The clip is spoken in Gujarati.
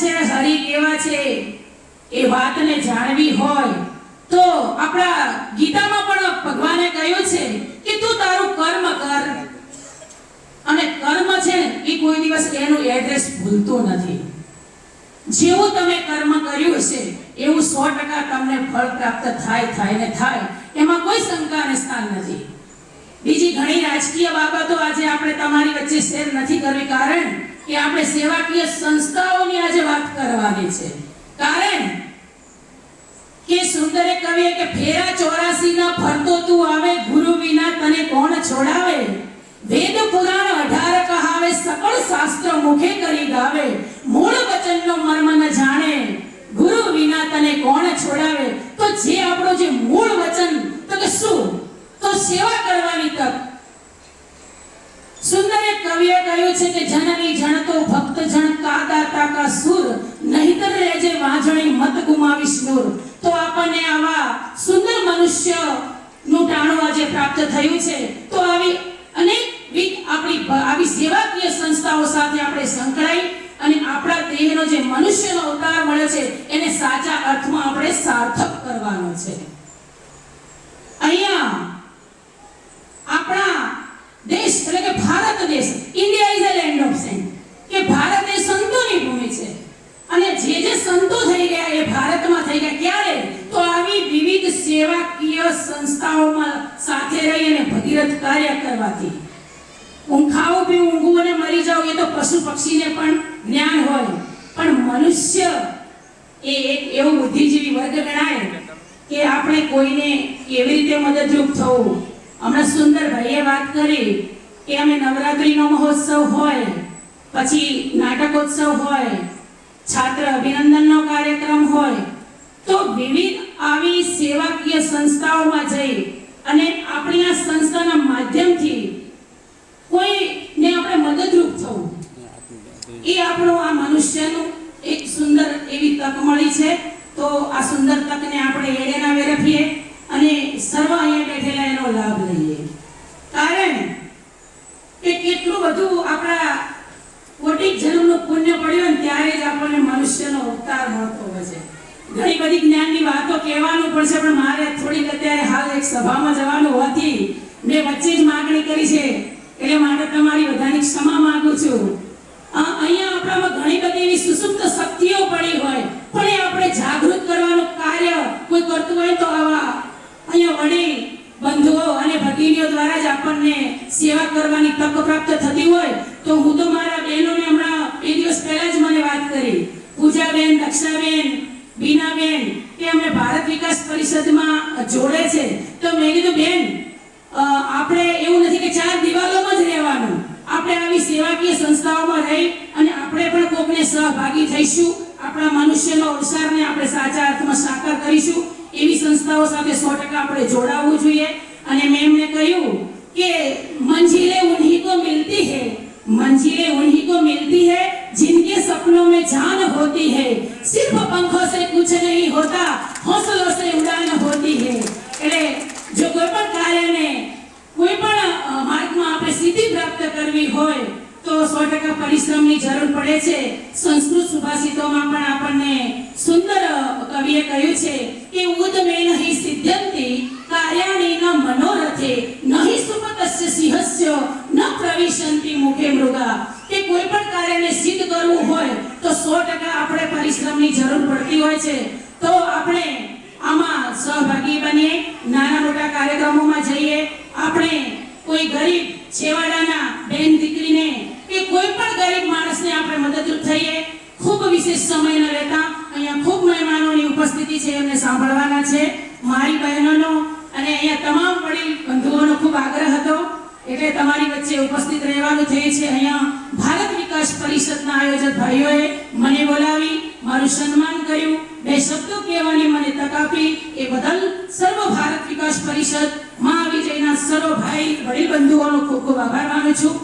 છે, હરિ કેવા છે, એ વાતને જાણવી હોય, તો આપણા ગીતામાં પણ ભગવાને કહ્યું છે કે તું તારું કર્મ કર. અને કર્મ છે એ કોઈ દિવસ એનું એડ્રેસ ભૂલતું નથી. જેવું તમે કર્મ કર્યું હશે, એવું સો ટકા તમને ફળ પ્રાપ્ત થાય થાય ને થાય, એમાં કોઈ શંકાને સ્થાન નથી. બીજી ઘણી રાજકીય બાબતો આજે આપણે તમારી વચ્ચે શેર નથી કરવી. કારણ કે આપણે સેવાકીય સંસ્થાઓની આજે વાત કરવાની છે. કારણ કે સુંદરે કવિએ કે ફેરા ચોરાસી ના ફરતો તું આવે ગુરુ વિના તને કોણ છોડાવે? વેદ પુરાણ અઢાર કહાવે, સકળ શાસ્ત્ર મુખે કરી ગાવે, મૂળ વચનનો મર્મ ન જાણે, ગુરુ વિના તને કોણ છોડાવે? તો જે આપણો જે મૂળ વચન, તો કે શું? તો સેવા કરવાની તક. સુંદરે કવિએ કહ્યું છે કે જનની જણતો ભક્ત જણ કાદા તાકા સુર, નહીતર રહેજે વાંજણી મત ગુમાવીશ નૂર તો આપણને આવા સુંદર મનુષ્યનું ટાણું આજે પ્રાપ્ત થયું છે. તો આવી અનેક આપણી આવી સેવાકીય સંસ્થાઓ સાથે આપણે સંકળાઈ અને આપણા દેહનો જે મનુષ્યનો અવતાર મળ્યો છે, એને સાચા અર્થમાં આપણે સાર્થક કરવાનો છે અહીંયા આપણા દેશ એટલે કે ભારત દેશ India is a land of saint કે ભારત એ સંતોની ભૂમિ છે અને જે જે સંતો થઈ ગયા એ ભારતમાં થઈ ગયા ક્યારે તો આવી વિવિધ સેવાકીય સંસ્થાઓમાં સાથે રહી અને ભગીરથ કાર્ય કરવાથી. હું બી ઊંઘવું અને મરી જાવ એ તો પશુ પક્ષીને પણ જ્ઞાન હોય. પણ મનુષ્ય એ એવો બુદ્ધિજીવી વર્ગ ગણાય કે આપણે કોઈને કેવી રીતે મદદરૂપ થવું. હમણાં સુંદરભાઈએ વાત કરી કે અમે નવરાત્રિનો મહોત્સવ હોય, પછી નાટકોત્સવ હોય, છાત્ર અભિનંદનનો કાર્યક્રમ હોય, તો વિવિધ આવી સેવાકીય સંસ્થાઓમાં જઈ અને આપણી આ સંસ્થાના માધ્યમથી કોઈને આપણે મદદરૂપ થવું. એ આપણું આ મનુષ્યનું એક સુંદર એવી તક મળી છે. તો આ સુંદર તકને આપણે એડેના વેરફીએ અને સર્વ અહીંયા બેઠેલા એનો લાભ લઈએ કારણ કે કેટલું બધું આપણા કોટિક જન્મનું પુણ્ય પડ્યું ને ત્યારે જ આપણને મનુષ્યનો અવતાર મળતો હોય છે ઘણી બધી જ્ઞાનની વાતો કહેવાનું પણ છે પણ મારે થોડીક અત્યારે હાલ એક સભામાં જવાનું હોવાથી મેં વચ્ચે જ માગણી કરી છે. એટલે માટે તમારી બધાની ક્ષમા માંગુ છું. અહીંયા આપણામાં ઘણી બધી એવી સુસુપ્ત શક્તિઓ પડી હોય, પણ એ આપણે જાગૃત કરવાનું કાર્ય કોઈ કરતું હોય તો આવા અહીંયા વડી બંધુઓ અને ભગીનીઓ દ્વારા જ આપણને સેવા કરવાની તક પ્રાપ્ત થતી હોય, તો હું તો મારા બહેનોને હમણાં બે દિવસ પહેલા જ મને વાત કરી. પૂજાબેન, દક્ષાબેન બીનાબેન કે અમે ભારત વિકાસ પરિષદમાં જોડે છે. તો મેં કીધું, બેન આપણે એવું નથી કે ચાર દિવાલોમાં જ રહેવાનું. આપણે આવી સેવાકીય સંસ્થાઓમાં રહી અને આપણે પણ કોકને સહભાગી થઈશું. આપણા મનુષ્યનો અવસારને આપણે સાચા અર્થમાં સાકાર કરીશું. એવી સંસ્થાઓ સાથે સો ટકા આપણે જોડાવવું જોઈએ. અને મેં એમને કહ્યું કે, મંજિલે ઉન્હી કો મિલતી હૈ. મંજિલે ઉન્હી કો મિલતી હૈ. જિનકે સપનો મેં જાન હોતી હૈ. सिर्फ पंखों से कुछ नहीं होता हौसलों से उड़ान होती है એટલે જો કોઈ પણ કાર્યને કોઈ પણ અ, માર્ગમાં આપણે સિદ્ધિ પ્રાપ્ત કરવી હોય તો સો ટકા પરિશ્રમની જરૂર પડે છે સંસ્કૃત સુભાષિતોમાં પણ આપણને સુંદર અ, કવિએ કહ્યું છે કે ઉદમે નહીં સિદ્ધંતિ કાર્યાણી ન મનોરથે નહીં સુપતસ્ય સિંહસ્ય ન પ્રવિશંતિ મુખે મૃગા કે કોઈ પણ કાર્યને સિદ્ધ કરવું હોય તો સો ટકા આપણે પરિશ્રમની જરૂર પડતી હોય છે, તો આપણે આમાં સહભાગી બનીએ, નાના મોટા કાર્યક્રમોમાં જઈએ, આપણે કોઈ ગરીબ છેવાડાના બેન દીકરીને કે કોઈ પણ ગરીબ માણસને આપણે મદદરૂપ થઈએ, ખૂબ વિશેષ સમય ન લેતા, અહીંયા ખૂબ મહેમાનોની ઉપસ્થિતિ છે, એમને સાંભળવાના છે. મારી બહેનોનો અને અહીંયા તમામ વડીલ બંધુઓનો ખૂબ આગ્રહ હતો, એટલે તમારી વચ્ચે ઉપસ્થિત રહેવાનું થયું છે. અહીંયા ભારત વિકાસ પરિષદના આયોજક ભાઈઓએ મને બોલાવી, મારું સન્માન કર્યું. બે શબ્દો કહેવાની મને તક આપી. એ બદલ સર્વ ભારત વિકાસ પરિષદ મહાવિજયના સર્વ ભાઈ વડીલ બંધુઓનો ખૂબ ખૂબ આભાર માનું છું.